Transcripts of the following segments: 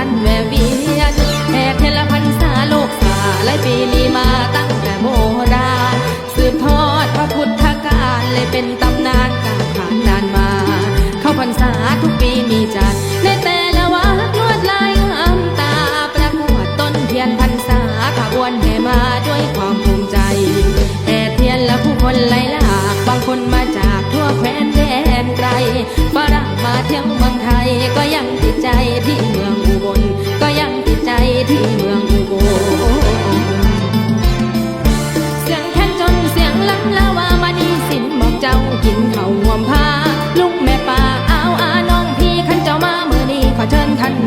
ท่านแวะเวียนแขกเทลพันษาโลกสาหลายปีนี้มาตั้งแต่โบราณสืบทอดพระพุทธการเลยเป็นตำนานการขานนานมา เข้าพรรษาทุกปีมีจัด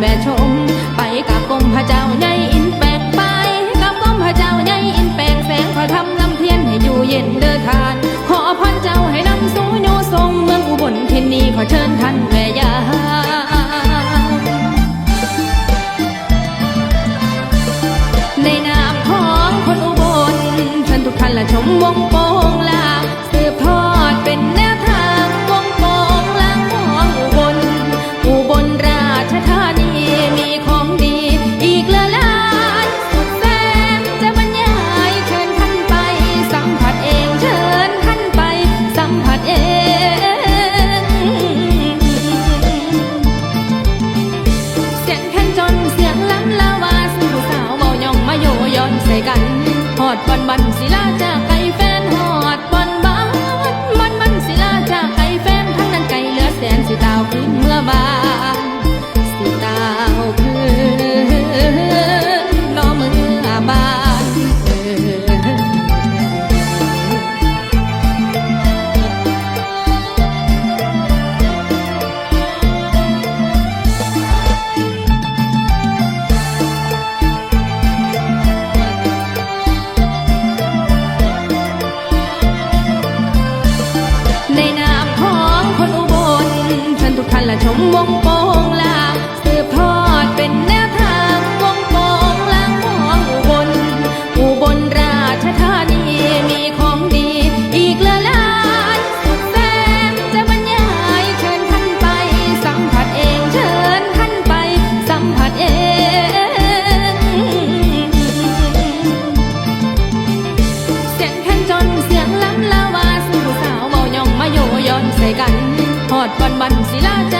แม่ชม ไปกับกรมพระเจ้าใหญ่อินแปกไปกับกรมพระเจ้าใหญ่อินแปกแสงพระธรรมลำเทียนให้อยู่เย็นเดือทาน ขอพรเจ้าให้นำสูญโยทรงเมืองอุบลทินนีขอเชิญท่านแม่ยาในนามของคนอุบลท่านทุกท่านละชมวงโป อดวันมันสิลาจาก ดวันมันสิลา